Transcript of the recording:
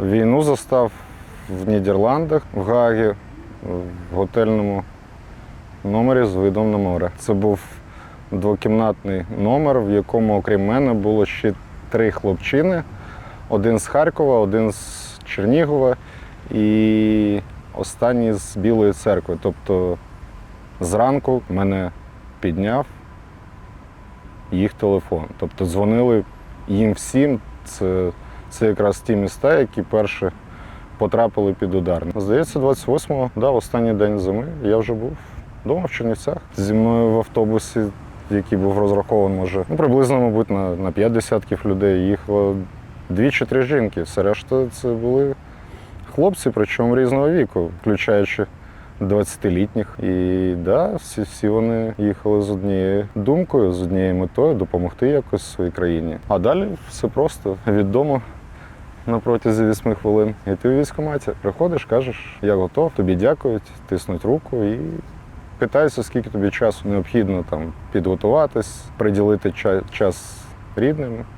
Війну застав в Нідерландах, в Гагі, в готельному номері з видом на море. Це був двокімнатний номер, в якому, окрім мене, було ще три хлопчини: один з Харкова, один з Чернігова і останній з Білої церкви. Тобто зранку мене підняв їх телефон. Тобто дзвонили їм всім. Це, це якраз ті міста, які перші потрапили під удар. Здається, 28-го, да, останній день зими, я вже був вдома в Чернівцях. Зі мною в автобусі, який був розрахований, може, ну, приблизно, мабуть, на, на 5 десятків людей їхало дві чи три жінки. Все решта це були хлопці, причому різного віку, включаючи 20-літніх. І да, всі, всі вони їхали з однією думкою, з однією метою допомогти якось своїй країні. А далі все просто від дому на протязі 8 хвилин. І ти в військкоматі приходиш, кажеш, я готов, тобі дякують, тиснуть руку і питаються, скільки тобі часу необхідно там підготуватись, приділити час рідним.